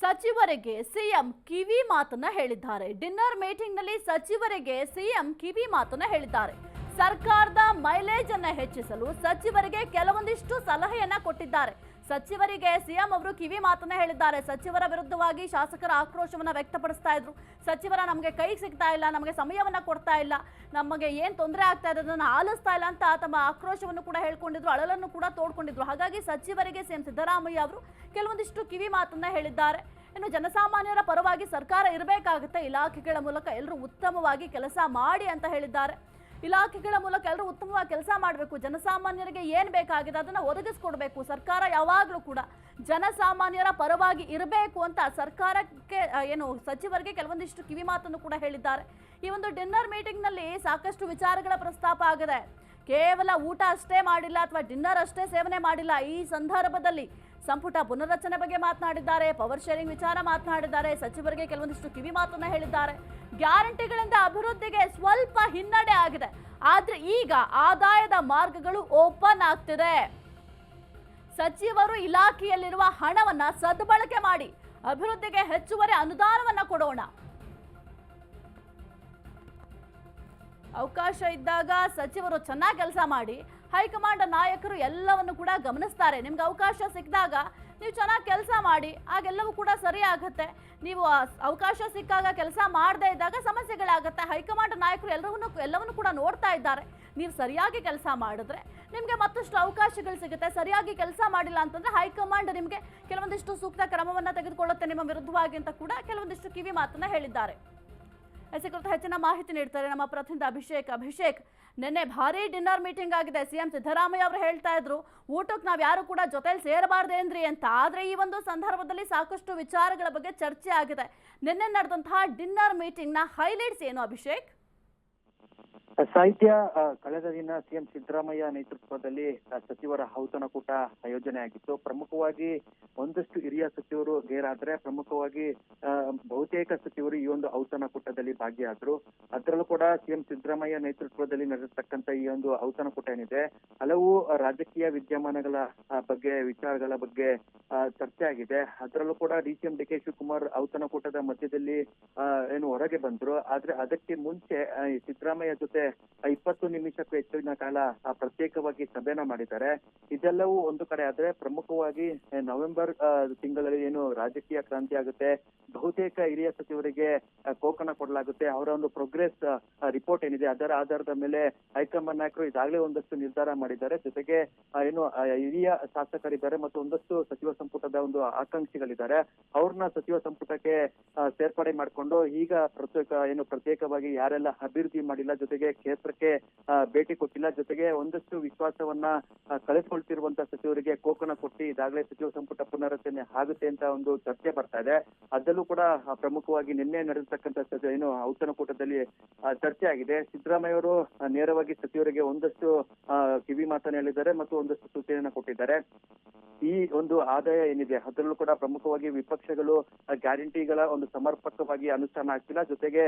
ಸಚಿವರಿಗೆ ಸಿಎಂ ಕಿವಿ ಮಾತನ್ನ ಹೇಳಿದ್ದಾರೆ. ಡಿನ್ನರ್ ಮೀಟಿಂಗ್ನಲ್ಲಿ ಸಚಿವರಿಗೆ ಸಿಎಂ ಕಿವಿ ಮಾತನ್ನ ಹೇಳಿದ್ದಾರೆ. ಸರ್ಕಾರದ ಮೈಲೇಜ್ ಅನ್ನ ಹೆಚ್ಚಿಸಲು ಸಚಿವರಿಗೆ ಕೆಲವೊಂದಿಷ್ಟು ಸಲಹೆಯನ್ನ ಕೊಟ್ಟಿದ್ದಾರೆ. ಸಚಿವರಿಗೆ ಸಿಎಂ ಅವರು ಕಿವಿ ಮಾತನ್ನ ಹೇಳಿದ್ದಾರೆ. ಸಚಿವರ ವಿರುದ್ಧವಾಗಿ ಶಾಸಕರ ಆಕ್ರೋಶವನ್ನ ವ್ಯಕ್ತಪಡಿಸ್ತಾ ಇದ್ರು. ಸಚಿವರ ನಮಗೆ ಕೈ ಸಿಗ್ತಾ ಇಲ್ಲ, ನಮಗೆ ಸಮಯವನ್ನ ಕೊಡ್ತಾ ಇಲ್ಲ, ನಮಗೆ ಏನ್ ತೊಂದರೆ ಆಗ್ತಾ ಇದೆ ಅದನ್ನ ಆಲಿಸ್ತಾ ಇಲ್ಲ ಅಂತ ತಮ್ಮ ಆಕ್ರೋಶವನ್ನು ಕೂಡ ಹೇಳ್ಕೊಂಡಿದ್ರು, ಅಳಲನ್ನು ಕೂಡ ತೋಡ್ಕೊಂಡಿದ್ರು. ಹಾಗಾಗಿ ಸಚಿವರಿಗೆ ಸಿಎಂ ಸಿದ್ದರಾಮಯ್ಯ ಅವರು ಕೆಲವೊಂದಿಷ್ಟು ಕಿವಿ ಮಾತನ್ನ ಹೇಳಿದ್ದಾರೆ. ಇನ್ನು ಜನಸಾಮಾನ್ಯರ ಪರವಾಗಿ ಸರ್ಕಾರ ಇರಬೇಕಾಗುತ್ತೆ. ಇಲಾಖೆಗಳ ಮೂಲಕ ಎಲ್ಲರೂ ಉತ್ತಮವಾಗಿ ಕೆಲಸ ಮಾಡಿ ಅಂತ ಹೇಳಿದ್ದಾರೆ. ಇಲಾಖೆಗಳ ಮೂಲಕ ಎಲ್ಲರೂ ಉತ್ತಮವಾಗಿ ಕೆಲಸ ಮಾಡಬೇಕು. ಜನಸಾಮಾನ್ಯರಿಗೆ ಏನು ಬೇಕಾಗಿದೆ ಅದನ್ನು ಒದಗಿಸ್ಕೊಡ್ಬೇಕು. ಸರ್ಕಾರ ಯಾವಾಗಲೂ ಕೂಡ ಜನಸಾಮಾನ್ಯರ ಪರವಾಗಿ ಇರಬೇಕು ಅಂತ ಸರ್ಕಾರಕ್ಕೆ ಏನು, ಸಚಿವರಿಗೆ ಕೆಲವೊಂದಿಷ್ಟು ಕಿವಿ ಮಾತನ್ನು ಕೂಡ ಹೇಳಿದ್ದಾರೆ. ಈ ಒಂದು ಡಿನ್ನರ್ ಮೀಟಿಂಗ್ನಲ್ಲಿ ಸಾಕಷ್ಟು ವಿಚಾರಗಳ ಪ್ರಸ್ತಾಪ ಆಗಿದೆ. ಕೇವಲ ಊಟ ಅಷ್ಟೇ ಮಾಡಿಲ್ಲ ಅಥವಾ ಡಿನ್ನರ್ ಅಷ್ಟೇ ಸೇವನೆ ಮಾಡಿಲ್ಲ. ಈ ಸಂದರ್ಭದಲ್ಲಿ ಸಂಪುಟ ಪುನರ್ರಚನೆ ಬಗ್ಗೆ ಮಾತನಾಡಿದ್ದಾರೆ, ಪವರ್ ಶೇರಿಂಗ್ ವಿಚಾರ ಮಾತನಾಡಿದ್ದಾರೆ, ಸಚಿವರಿಗೆ ಕೆಲವೊಂದಿಷ್ಟು ಕಿವಿ ಮಾತನ್ನ ಹೇಳಿದ್ದಾರೆ. ಗ್ಯಾರಂಟಿಗಳಿಂದ ಅಭಿವೃದ್ಧಿಗೆ ಸ್ವಲ್ಪ ಹಿನ್ನಡೆ ಆಗಿದೆ. ಆದ್ರೆ ಈಗ ಆದಾಯದ ಮಾರ್ಗಗಳು ಓಪನ್ ಆಗ್ತಿದೆ. ಸಚಿವರು ಇಲಾಖೆಯಲ್ಲಿರುವ ಹಣವನ್ನ ಸದ್ಬಳಕೆ ಮಾಡಿ, ಅಭಿವೃದ್ಧಿಗೆ ಹೆಚ್ಚುವರಿ ಅನುದಾನವನ್ನ ಕೊಡೋಣ. ಅವಕಾಶ ಇದ್ದಾಗ ಸಚಿವರು ಚೆನ್ನಾಗಿ ಕೆಲಸ ಮಾಡಿ ಹೈಕಮಾಂಡ್ ನಾಯಕರು ಎಲ್ಲವನ್ನು ಕೂಡ ಗಮನಿಸ್ತಾರೆ. ನಿಮ್ಗೆ ಅವಕಾಶ ಸಿಕ್ಕಿದಾಗ ನೀವು ಚೆನ್ನಾಗಿ ಕೆಲಸ ಮಾಡಿ, ಆಗೆಲ್ಲವೂ ಕೂಡ ಸರಿ ಆಗುತ್ತೆ. ನೀವು ಅವಕಾಶ ಸಿಕ್ಕಾಗ ಕೆಲಸ ಮಾಡದೇ ಇದ್ದಾಗ ಸಮಸ್ಯೆಗಳಾಗುತ್ತೆ. ಹೈಕಮಾಂಡ್ ನಾಯಕರು ಎಲ್ಲವನ್ನೂ ಎಲ್ಲವನ್ನು ಕೂಡ ನೋಡ್ತಾ ಇದ್ದಾರೆ. ನೀವು ಸರಿಯಾಗಿ ಕೆಲಸ ಮಾಡಿದ್ರೆ ನಿಮಗೆ ಮತ್ತಷ್ಟು ಅವಕಾಶಗಳು ಸಿಗುತ್ತೆ. ಸರಿಯಾಗಿ ಕೆಲಸ ಮಾಡಿಲ್ಲ ಅಂತಂದರೆ ಹೈಕಮಾಂಡ್ ನಿಮಗೆ ಕೆಲವೊಂದಿಷ್ಟು ಸೂಕ್ತ ಕ್ರಮವನ್ನು ತೆಗೆದುಕೊಳ್ಳುತ್ತೆ ನಿಮ್ಮ ವಿರುದ್ಧವಾಗಿ ಅಂತ ಕೂಡ ಕೆಲವೊಂದಿಷ್ಟು ಕಿವಿ ಮಾತನ್ನು ಹೇಳಿದ್ದಾರೆ. ಎಸ್ ಕುರಿತು ಹೆಚ್ಚಿನ ಮಾಹಿತಿ ನೀಡ್ತಾರೆ ನಮ್ಮ ಪ್ರತಿನಿಧಿ ಅಭಿಷೇಕ್. ಅಭಿಷೇಕ್, ನಿನ್ನೆ ಭಾರಿ ಡಿನ್ನರ್ ಮೀಟಿಂಗ್ ಆಗಿದೆ. ಸಿಎಂ ಸಿದ್ದರಾಮಯ್ಯ ಅವರು ಹೇಳ್ತಾ ಇದ್ರು, ಊಟಕ್ಕೆ ನಾವು ಯಾರು ಕೂಡ ಜೊತೆಲಿ ಸೇರಬಾರ್ದೇನ್ರಿ ಅಂತ. ಆದ್ರೆ ಈ ಒಂದು ಸಂದರ್ಭದಲ್ಲಿ ಸಾಕಷ್ಟು ವಿಚಾರಗಳ ಬಗ್ಗೆ ಚರ್ಚೆ ಆಗಿದೆ. ನಿನ್ನೆ ನಡೆದಂತಹ ಡಿನ್ನರ್ ಮೀಟಿಂಗ್ನ ಹೈಲೈಟ್ಸ್ ಏನು ಅಭಿಷೇಕ್? ಸಾಹಿತ್ಯ ಕಳೆದ ದಿನ ಸಿಎಂ ಸಿದ್ದರಾಮಯ್ಯ ನೇತೃತ್ವದಲ್ಲಿ ಸಚಿವರ ಔತಣಕೂಟ ಆಯೋಜನೆ ಆಗಿತ್ತು ಪ್ರಮುಖವಾಗಿ ಒಂದಷ್ಟು ಹಿರಿಯ ಸಚಿವರು ಗೇರಾದ್ರೆ, ಪ್ರಮುಖವಾಗಿ ಬಹುತೇಕ ಸಚಿವರು ಈ ಒಂದು ಔತಣಕೂಟದಲ್ಲಿ ಭಾಗಿಯಾದ್ರು. ಅದರಲ್ಲೂ ಕೂಡ ಸಿಎಂ ಸಿದ್ದರಾಮಯ್ಯ ನೇತೃತ್ವದಲ್ಲಿ ನಡೆಸತಕ್ಕಂತ ಈ ಒಂದು ಔತಣಕೂಟ ಏನಿದೆ, ಹಲವು ರಾಜಕೀಯ ವಿದ್ಯಮಾನಗಳ ಬಗ್ಗೆ, ವಿಚಾರಗಳ ಬಗ್ಗೆ ಚರ್ಚೆ ಆಗಿದೆ. ಅದರಲ್ಲೂ ಕೂಡ D C M D K Shivakumar ಔತಣಕೂಟದ ಮಧ್ಯದಲ್ಲಿ ಏನು ಹೊರಗೆ ಬಂದ್ರು. ಆದ್ರೆ ಅದಕ್ಕೆ ಮುಂಚೆ ಸಿದ್ದರಾಮಯ್ಯ ಜೊತೆ ಇಪ್ಪತ್ತು ನಿಮಿಷಕ್ಕೂ ಹೆಚ್ಚಿನ ಕಾಲ ಪ್ರತ್ಯೇಕವಾಗಿ ಸಭೆನ ಮಾಡಿದ್ದಾರೆ. ಇದೆಲ್ಲವೂ ಒಂದು ಕಡೆ ಆದ್ರೆ ಪ್ರಮುಖವಾಗಿ ನವೆಂಬರ್ ತಿಂಗಳಲ್ಲಿ ಏನು ರಾಜಕೀಯ ಕ್ರಾಂತಿ ಆಗುತ್ತೆ. ಬಹುತೇಕ ಹಿರಿಯ ಸಚಿವರಿಗೆ ಕೋಕಣ ಕೊಡಲಾಗುತ್ತೆ. ಅವರ ಒಂದು ಪ್ರೋಗ್ರೆಸ್ ರಿಪೋರ್ಟ್ ಏನಿದೆ, ಅದರ ಆಧಾರದ ಮೇಲೆ ಹೈಕಮಾಂಡ್ ನಾಯಕರು ಈಗಾಗಲೇ ಒಂದಷ್ಟು ನಿರ್ಧಾರ ಮಾಡಿದ್ದಾರೆ. ಜೊತೆಗೆ ಏನು ಹಿರಿಯ ಶಾಸಕರಿದ್ದಾರೆ ಮತ್ತು ಒಂದಷ್ಟು ಸಚಿವ ಸಂಪುಟದ ಒಂದು ಆಕಾಂಕ್ಷಿಗಳಿದ್ದಾರೆ. ಅವ್ರನ್ನ ಸಚಿವ ಸಂಪುಟಕ್ಕೆ ಸೇರ್ಪಡೆ ಮಾಡಿಕೊಂಡು ಈಗ ಪ್ರತ್ಯೇಕ, ಏನು ಪ್ರತ್ಯೇಕವಾಗಿ ಯಾರೆಲ್ಲ ಅಭಿವೃದ್ಧಿ ಮಾಡಿಲ್ಲ, ಜೊತೆಗೆ ಕ್ಷೇತ್ರಕ್ಕೆ ಭೇಟಿ ಕೊಟ್ಟಿಲ್ಲ. ಜೊತೆಗೆ ಒಂದಷ್ಟು ವಿಶ್ವಾಸವನ್ನ ಕಳೆದುಕೊಳ್ತಿರುವಂತಹ ಕಳೆದುಕೊಳ್ತಿರುವಂತ ಸಚಿವರಿಗೆ ಕೋಕಣ ಕೊಟ್ಟಿ ಈಗಾಗಲೇ ಸಚಿವ ಸಂಪುಟ ಪುನರಚನೆ ಆಗುತ್ತೆ ಅಂತ ಒಂದು ಚರ್ಚೆ ಬರ್ತಾ ಇದೆ. ಅದರಲ್ಲೂ ಕೂಡ ಪ್ರಮುಖವಾಗಿ ನಿನ್ನೆ ನಡೆದಿರ್ತಕ್ಕಂಥ ಏನು, ಔತಣಕೂಟದಲ್ಲಿ ಕೂಟದಲ್ಲಿ ಚರ್ಚೆ ಆಗಿದೆ. ಸಿದ್ದರಾಮಯ್ಯ ಅವರು ನೇರವಾಗಿ ಸಚಿವರಿಗೆ ಒಂದಷ್ಟು ಕಿವಿ ಮಾತನ್ನು ಹೇಳಿದ್ದಾರೆ ಮತ್ತು ಒಂದಷ್ಟು ಸೂಚನೆಯನ್ನ ಕೊಟ್ಟಿದ್ದಾರೆ. ಈ ಒಂದು ಆದಾಯ ಏನಿದೆ, ಅದರಲ್ಲೂ ಕೂಡ ಪ್ರಮುಖವಾಗಿ ವಿಪಕ್ಷಗಳು ಗ್ಯಾರಂಟಿಗಳ ಒಂದು ಸಮರ್ಪಕವಾಗಿ ಅನುಷ್ಠಾನ ಆಗ್ತಿಲ್ಲ. ಜೊತೆಗೆ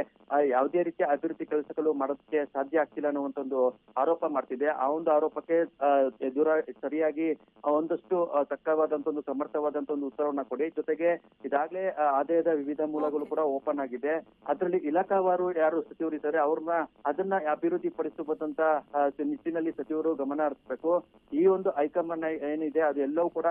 ಯಾವುದೇ ರೀತಿಯ ಅಭಿವೃದ್ಧಿ ಕೆಲಸಗಳು ಮಾಡೋದಕ್ಕೆ ಸಾಧ್ಯ ಆಗ್ತಿಲ್ಲ ಅನ್ನುವಂತ ಒಂದು ಆರೋಪ ಮಾಡ್ತಿದೆ. ಆ ಒಂದು ಆರೋಪಕ್ಕೆ ಆ, ಎದುರ ಸರಿಯಾಗಿ ಒಂದಷ್ಟು ತಕ್ಕವಾದಂತ ಒಂದು ಸಮರ್ಥವಾದಂತ ಒಂದು ಉತ್ತರವನ್ನ ಕೊಡಿ. ಜೊತೆಗೆ ಇದಾಗಲೇ ಆದಾಯದ ವಿವಿಧ ಮೂಲಗಳು ಕೂಡ ಓಪನ್ ಆಗಿದೆ. ಅದರಲ್ಲಿ ಇಲಾಖಾವಾರು ಯಾರು ಸಚಿವರು ಇದ್ದಾರೆ ಅವ್ರನ್ನ ಅದನ್ನ ಅಭಿವೃದ್ಧಿ ಪಡಿಸಬಹುದಂತ ನಿಟ್ಟಿನಲ್ಲಿ ಸಚಿವರು ಗಮನ ಹರಿಸಬೇಕು. ಈ ಒಂದು ಹೈಕಮಾಂಡ್ ಏನಿದೆ ಅದು ಎಲ್ಲವೂ ಕೂಡ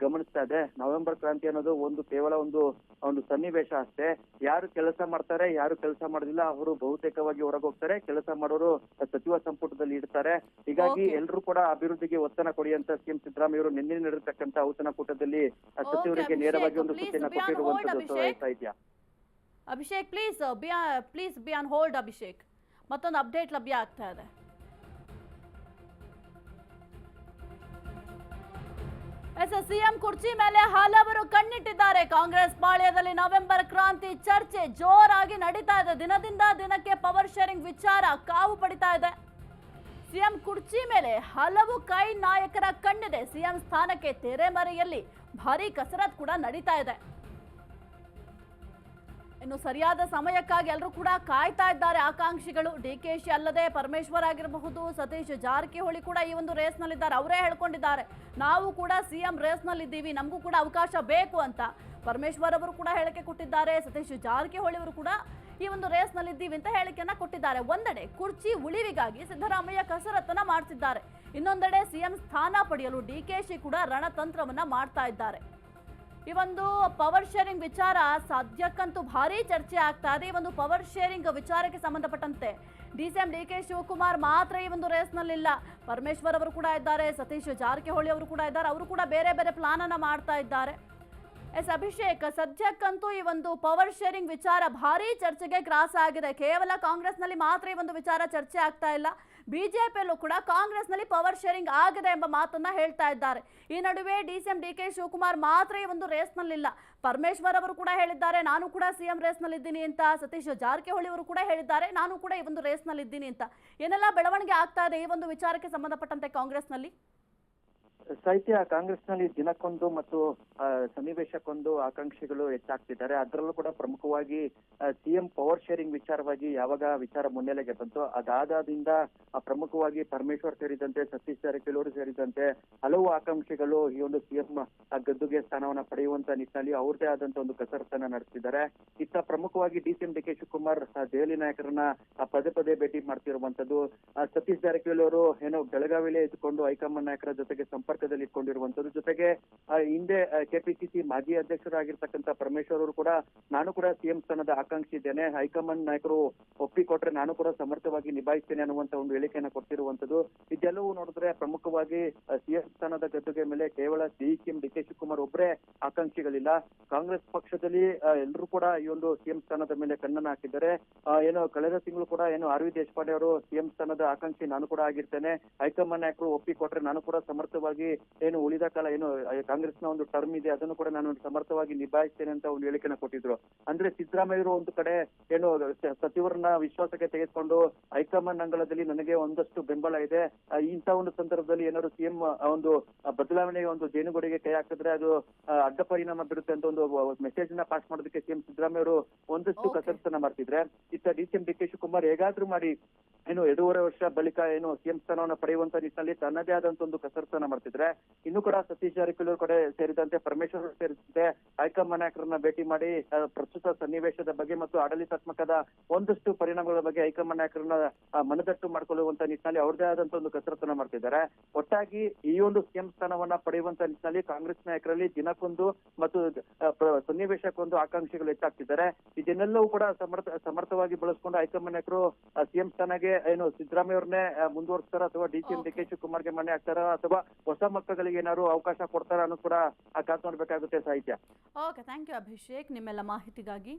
ಗಮನಿಸ್ತಾ ಇದೆ. ನವೆಂಬರ್ ಕ್ರಾಂತಿ ಅನ್ನೋದು ಒಂದು ಕೇವಲ ಒಂದು ಒಂದು ಸನ್ನಿವೇಶ ಅಷ್ಟೇ. ಯಾರು ಕೆಲಸ ಮಾಡ್ತಾರೆ ಯಾರು ಕೆಲಸ ಮಾಡೋದಿಲ್ಲ ಅವರು ಬಹುತೇಕವಾಗಿ ಹೊರಗೋಗ್ತಾರೆ ಕೆಲಸ ಮಾಡೋರು ಸಚಿವ ಸಂಪುಟದಲ್ಲಿ ಇಡ್ತಾರೆ ಹೀಗಾಗಿ. ಎಲ್ಲರೂ ಕೂಡ ಅಭಿವೃದ್ಧಿಗೆ ಒತ್ತನ ಕೊಡಿ ಅಂತ ಸಿಎಂ ಸಿದ್ದರಾಮಯ್ಯ ಅವರು ನಿನ್ನೆ ಔತಣಕೂಟದಲ್ಲಿ ಕೂಟದಲ್ಲಿ ಸಚಿವರಿಗೆ ನೇರವಾಗಿ ಒಂದು ಸೂಚನೆ ಕೊಟ್ಟಿರುವಂತದ್ದು Abhishek. Please please be on hold Abhishek ಮತ್ತೊಂದು ಅಪ್ಡೇಟ್ ಲಭ್ಯ ಆಗ್ತಾ ಇದೆ ಎಸ್ ಸಿಎಂ ಕುರ್ಚಿ ಮೇಲೆ ಹಲವರು ಕಣ್ಣಿಟ್ಟಿದ್ದಾರೆ. ಕಾಂಗ್ರೆಸ್ ಪಾಳ್ಯದಲ್ಲಿ ನವೆಂಬರ್ ಕ್ರಾಂತಿ ಚರ್ಚೆ ಜೋರಾಗಿ ನಡೀತಾ ಇದೆ. ದಿನದಿಂದ ದಿನಕ್ಕೆ ಪವರ್ ಶೇರಿಂಗ್ ವಿಚಾರ ಕಾವು ಪಡಿತಾ ಇದೆ. ಸಿಎಂ ಕುರ್ಚಿ ಮೇಲೆ ಹಲವು ಕೈ ನಾಯಕರ ಕಣ್ಣಿದೆ. ಸಿಎಂ ಸ್ಥಾನಕ್ಕೆ ತೆರೆಮರೆಯಲ್ಲಿ ಭಾರಿ ಕಸರತ್ ಕೂಡ ನಡೀತಾ ಇದೆ. ಇನ್ನು ಸರಿಯಾದ ಸಮಯಕ್ಕಾಗಿ ಎಲ್ಲರೂ ಕೂಡ ಕಾಯ್ತಾ ಇದ್ದಾರೆ ಆಕಾಂಕ್ಷಿಗಳು. ಡಿ ಕೆ ಶಿ ಅಲ್ಲದೆ ಪರಮೇಶ್ವರ್ ಆಗಿರಬಹುದು, ಸತೀಶ್ ಜಾರಕಿಹೊಳಿ ಕೂಡ ಈ ಒಂದು ರೇಸ್ನಲ್ಲಿದ್ದಾರೆ. ಅವರೇ ಹೇಳ್ಕೊಂಡಿದ್ದಾರೆ. ನಾವು ಕೂಡ ಸಿಎಂ ರೇಸ್ನಲ್ಲಿದ್ದೀವಿ, ನಮಗೂ ಕೂಡ ಅವಕಾಶ ಬೇಕು ಅಂತ. ಪರಮೇಶ್ವರ್ ಅವರು ಕೂಡ ಹೇಳಿಕೆ ಕೊಟ್ಟಿದ್ದಾರೆ, ಸತೀಶ್ ಜಾರಕಿಹೊಳಿ ಅವರು ಕೂಡ ಈ ಒಂದು ರೇಸ್ನಲ್ಲಿದ್ದೀವಿ ಅಂತ ಹೇಳಿಕೆಯನ್ನ ಕೊಟ್ಟಿದ್ದಾರೆ. ಒಂದೆಡೆ ಕುರ್ಚಿ ಉಳಿವಿಗಾಗಿ ಸಿದ್ದರಾಮಯ್ಯ ಕಸರತ್ತನ್ನ ಮಾಡ್ತಿದ್ದಾರೆ. ಇನ್ನೊಂದೆಡೆ ಸಿಎಂ ಸ್ಥಾನ ಪಡೆಯಲು ಡಿ ಕೆ ಶಿ ಕೂಡ ರಣತಂತ್ರವನ್ನ ಮಾಡ್ತಾ ಇದ್ದಾರೆ. ಈ ಒಂದು ಪವರ್ ಶೇರಿಂಗ್ ವಿಚಾರ ಸದ್ಯಕ್ಕಂತೂ ಭಾರಿ ಚರ್ಚೆ ಆಗ್ತಾ ಇದೆ. ಈ ಒಂದು ಪವರ್ ಶೇರಿಂಗ್ ವಿಚಾರಕ್ಕೆ ಸಂಬಂಧಪಟ್ಟಂತೆ D C M D K Shivakumar ಮಾತ್ರ ಈ ಒಂದು ರೇಸ್ನಲ್ಲಿಲ್ಲ ಪರಮೇಶ್ವರ್ ಅವರು ಕೂಡ ಇದ್ದಾರೆ, ಸತೀಶ್ ಜಾರಕಿಹೊಳಿ ಅವರು ಕೂಡ ಇದ್ದಾರೆ, ಅವರು ಕೂಡ ಬೇರೆ ಬೇರೆ ಪ್ಲಾನ್ ಅನ್ನ ಮಾಡ್ತಾ ಇದ್ದಾರೆ. ಎಸ್, ಅಭಿಷೇಕ್, ಸದ್ಯಕ್ಕಂತೂ ಈ ಒಂದು ಪವರ್ ಶೇರಿಂಗ್ ವಿಚಾರ ಭಾರಿ ಚರ್ಚೆಗೆ ಗ್ರಾಸ ಆಗಿದೆ. ಕೇವಲ ಕಾಂಗ್ರೆಸ್ನಲ್ಲಿ ಮಾತ್ರ ಈ ಒಂದು ವಿಚಾರ ಚರ್ಚೆ ಆಗ್ತಾ ಇಲ್ಲ. ಬಿಜೆಪಿಯಲ್ಲೂ ಕೂಡ ಕಾಂಗ್ರೆಸ್ನಲ್ಲಿ ಪವರ್ ಶೇರಿಂಗ್ ಆಗಿದೆ ಎಂಬ ಮಾತನ್ನ ಹೇಳ್ತಾ ಇದ್ದಾರೆ. ಈ ನಡುವೆ D C M, D K Shivakumar ಮಾತ್ರ ಈ ಒಂದು ರೇಸ್ನಲ್ಲಿಲ್ಲ ಪರಮೇಶ್ವರ್ ಅವರು ಕೂಡ ಹೇಳಿದ್ದಾರೆ, ನಾನು ಕೂಡ ಸಿಎಂ ರೇಸ್ನಲ್ಲಿದ್ದೀನಿ ಅಂತ. ಸತೀಶ್ ಜಾರಕಿಹೊಳಿ ಅವರು ಕೂಡ ಹೇಳಿದ್ದಾರೆ, ನಾನು ಕೂಡ ಈ ಒಂದು ರೇಸ್ನಲ್ಲಿದ್ದೀನಿ ಅಂತ. ಏನೆಲ್ಲ ಬೆಳವಣಿಗೆ ಆಗ್ತಾ ಇದೆ ಈ ಒಂದು ವಿಚಾರಕ್ಕೆ ಸಂಬಂಧಪಟ್ಟಂತೆ ಕಾಂಗ್ರೆಸ್ನಲ್ಲಿ? ಸಾಹಿತ್ಯ ಕಾಂಗ್ರೆಸ್ನಲ್ಲಿ ದಿನಕ್ಕೊಂದು ಮತ್ತು ಸನ್ನಿವೇಶಕ್ಕೊಂದು ಆಕಾಂಕ್ಷಿಗಳು ಹೆಚ್ಚಾಗ್ತಿದ್ದಾರೆ. ಅದರಲ್ಲೂ ಕೂಡ ಪ್ರಮುಖವಾಗಿ ಸಿಎಂ ಪವರ್ ಶೇರಿಂಗ್ ವಿಚಾರವಾಗಿ ಯಾವಾಗ ವಿಚಾರ ಮುನ್ನೆಲೆಗೆ ಬಂತು ಅದಾದಾದಿಂದ ಪ್ರಮುಖವಾಗಿ ಪರಮೇಶ್ವರ್ ಸೇರಿದಂತೆ ಸತೀಶ್ ಜಾರಕಿಹೊಳಿ ಸೇರಿದಂತೆ ಹಲವು ಆಕಾಂಕ್ಷಿಗಳು ಈ ಒಂದು ಸಿಎಂ ಗದ್ದುಗೆ ಸ್ಥಾನವನ್ನ ಪಡೆಯುವಂತ ನಿಟ್ಟಿನಲ್ಲಿ ಅವ್ರದೇ ಆದಂತ ಒಂದು ಕಸರತ್ತನ್ನ ನಡೆಸಿದ್ದಾರೆ ಇತ್ತ ಪ್ರಮುಖವಾಗಿ DCM D K Shivakumar Delhi ನಾಯಕರನ್ನ ಪದೇ ಪದೇ ಭೇಟಿ ಮಾಡ್ತಿರುವಂತದ್ದು ಸತೀಶ್ ಜಾರಕಿಹೊಳಿ ಅವರು ಏನೋ ಬೆಳಗಾವಿಲೇ ಇದ್ದುಕೊಂಡು ಹೈಕಮಾಂಡ್ ನಾಯಕರ ಜೊತೆಗೆ ಸಂಪರ್ಕದಲ್ಲಿ ಇಟ್ಕೊಂಡಿರುವಂತದ್ದು. ಜೊತೆಗೆ ಹಿಂದೆ ಕೆಪಿಸಿಸಿ ಮಾಜಿ ಅಧ್ಯಕ್ಷರಾಗಿರ್ತಕ್ಕಂಥ ಪರಮೇಶ್ವರ್ ಅವರು ಕೂಡ ನಾನು ಕೂಡ ಸಿಎಂ ಸ್ಥಾನದ ಆಕಾಂಕ್ಷಿ ಇದ್ದೇನೆ. ಹೈಕಮಾಂಡ್ ನಾಯಕರು ಒಪ್ಪಿಕೊಟ್ರೆ ನಾನು ಕೂಡ ಸಮರ್ಥವಾಗಿ ನಿಭಾಯಿಸ್ತೇನೆ ಅನ್ನುವಂತ ಒಂದು ಹೇಳಿಕೆಯನ್ನು ಕೊಟ್ಟಿರುವಂತದ್ದು. ಇದೆಲ್ಲವೂ ನೋಡಿದ್ರೆ ಪ್ರಮುಖವಾಗಿ ಸಿಎಂ ಸ್ಥಾನದ ಗದ್ದುಗೆ ಮೇಲೆ ಕೇವಲ ಸಿಎಂ ಡಿ ಕೆ ಶಿವಕುಮಾರ್ ಒಬ್ಬರೇ ಆಕಾಂಕ್ಷಿಗಳಿಲ್ಲ. ಕಾಂಗ್ರೆಸ್ ಪಕ್ಷದಲ್ಲಿ ಎಲ್ಲರೂ ಕೂಡ ಈ ಒಂದು ಸಿಎಂ ಸ್ಥಾನದ ಮೇಲೆ ಕಣ್ಣನ್ನು ಹಾಕಿದ್ದಾರೆ. ಏನು ಕಳೆದ ತಿಂಗಳು ಕೂಡ ಏನು ಆರ್ ವಿ ದೇಶಪಾಂಡೆ ಅವರು ಸಿಎಂ ಸ್ಥಾನದ ಆಕಾಂಕ್ಷಿ ನಾನು ಕೂಡ ಆಗಿರ್ತೇನೆ. ಹೈಕಮಾಂಡ್ ನಾಯಕರು ಒಪ್ಪಿಕೊಟ್ರೆ ನಾನು ಕೂಡ ಸಮರ್ಥವಾಗಿ ಏನು ಉಳಿದ ಕಾಲ ಏನು ಕಾಂಗ್ರೆಸ್ ಕಾಂಗ್ರೆಸ್ನ ಒಂದು ಟರ್ಮ್ ಇದೆ ಅದನ್ನು ಕೂಡ ನಾನು ಸಮರ್ಥವಾಗಿ ನಿಭಾಯಿಸ್ತೇನೆ ಅಂತ ಒಂದು ಹೇಳಿಕೆನ ಕೊಟ್ಟಿದ್ರು. ಅಂದ್ರೆ ಸಿದ್ದರಾಮಯ್ಯರು ಒಂದು ಕಡೆ ಏನು ಸಚಿವರನ್ನ ವಿಶ್ವಾಸಕ್ಕೆ ತೆಗೆದುಕೊಂಡು ಹೈಕಮಾಂಡ್ ಅಂಗಳದಲ್ಲಿ ನನಗೆ ಒಂದಷ್ಟು ಬೆಂಬಲ ಇದೆ. ಇಂತ ಇಂಥ ಒಂದು ಸಂದರ್ಭದಲ್ಲಿ ಏನಾದ್ರು ಸಿಎಂ ಒಂದು ಬದಲಾವಣೆ ಒಂದು ಜೇನುಗೂಡಿಗೆ ಕೈ ಹಾಕಿದ್ರೆ ಅದು ಅಡ್ಡ ಪರಿಣಾಮ ಬೀರುತ್ತೆ ಅಂತ ಒಂದು ಮೆಸೇಜ್ನ ಪಾಸ್ ಮಾಡೋದಕ್ಕೆ ಸಿಎಂ ಸಿದ್ದರಾಮಯ್ಯ ಅವರು ಒಂದಷ್ಟು. ಕಸರತ್ತನ್ನ ಮಾಡ್ತಿದ್ರೆ. ಇತ್ತ D C M D K Shivakumar ಹೇಗಾದ್ರೂ ಮಾಡಿ ಏನು ಎರಡೂವರೆ ವರ್ಷ ಬಳಿಕ ಏನು ಸಿಎಂ ಸ್ಥಾನವನ್ನು ಪಡೆಯುವಂತ ನಿಟ್ಟಿನಲ್ಲಿ ತನ್ನದೇ ಆದಂತ ಒಂದು ಕಸರತ್ತನ್ನ ಮಾಡ್ತಿದ್ರೆ, ಇನ್ನು ಕೂಡ ಸತೀಶ್ ಜಾರಕಿಹೊಳಿ ಕಡೆ ಸೇರಿದಂತೆ ಪರಮೇಶ್ವರ್ ಸೇರಿದಂತೆ ಹೈಕಮಾಂಡ್ ನಾಯಕರನ್ನ ಭೇಟಿ ಮಾಡಿ ಪ್ರಸ್ತುತ ಸನ್ನಿವೇಶದ ಬಗ್ಗೆ ಮತ್ತು ಆಡಳಿತಾತ್ಮಕದ ಒಂದಷ್ಟು ಪರಿಣಾಮಗಳ ಬಗ್ಗೆ ಹೈಕಮಾಂಡ್ ನಾಯಕರನ್ನ ಮನದಟ್ಟು ಮಾಡ್ಕೊಳ್ಳುವಂತ ನಿಟ್ಟಿನಲ್ಲಿ ಅವ್ರದೇ ಆದಂತ ಒಂದು ಕಸರತ್ತನ್ನ ಮಾಡ್ತಿದ್ದಾರೆ. ಒಟ್ಟಾಗಿ ಈ ಒಂದು ಸಿಎಂ ಸ್ಥಾನವನ್ನ ಪಡೆಯುವಂತ ನಿಟ್ಟಿನಲ್ಲಿ ಕಾಂಗ್ರೆಸ್ ನಾಯಕರಲ್ಲಿ ದಿನಕ್ಕೊಂದು ಮತ್ತು ಸನ್ನಿವೇಶಕ್ಕೊಂದು ಆಕಾಂಕ್ಷೆಗಳು ಹೆಚ್ಚಾಗ್ತಿದ್ದಾರೆ. ಇದನ್ನೆಲ್ಲವೂ ಕೂಡ ಸಮರ್ಥ, ಸಮರ್ಥವಾಗಿ ಬಳಸ್ಕೊಂಡು ಹೈಕಮಾಂಡ್ ನಾಯಕರು ಸಿಎಂ ಸ್ಥಾನಕ್ಕೆ ಏನು ಸಿದ್ದರಾಮಯ್ಯ ಅವ್ರನ್ನೇ ಮುಂದುವರಿಸ್ತಾರ ಅಥವಾ D C M D K ಶಿವಕುಮಾರ್ಗೆ ಮನೆ ಹಾಕ್ತಾರ ಅಥವಾ ಹೊಸ ಮಕ್ಕಳಿಗೆ ಏನಾದ್ರು ಅವಕಾಶ ಕೊಡ್ತಾರ ಅನ್ನೋದು ಕೂಡ ಆ ಮಾಡ್ಬೇಕಾಗುತ್ತೆ ನೋಡ್ಬೇಕಾಗುತ್ತೆ ಸಾಹಿತ್ಯ. ಓಕೆ ಥ್ಯಾಂಕ್ ಯು ಅಭಿಷೇಕ್ ನಿಮ್ಮೆಲ್ಲ ಮಾಹಿತಿಗಾಗಿ.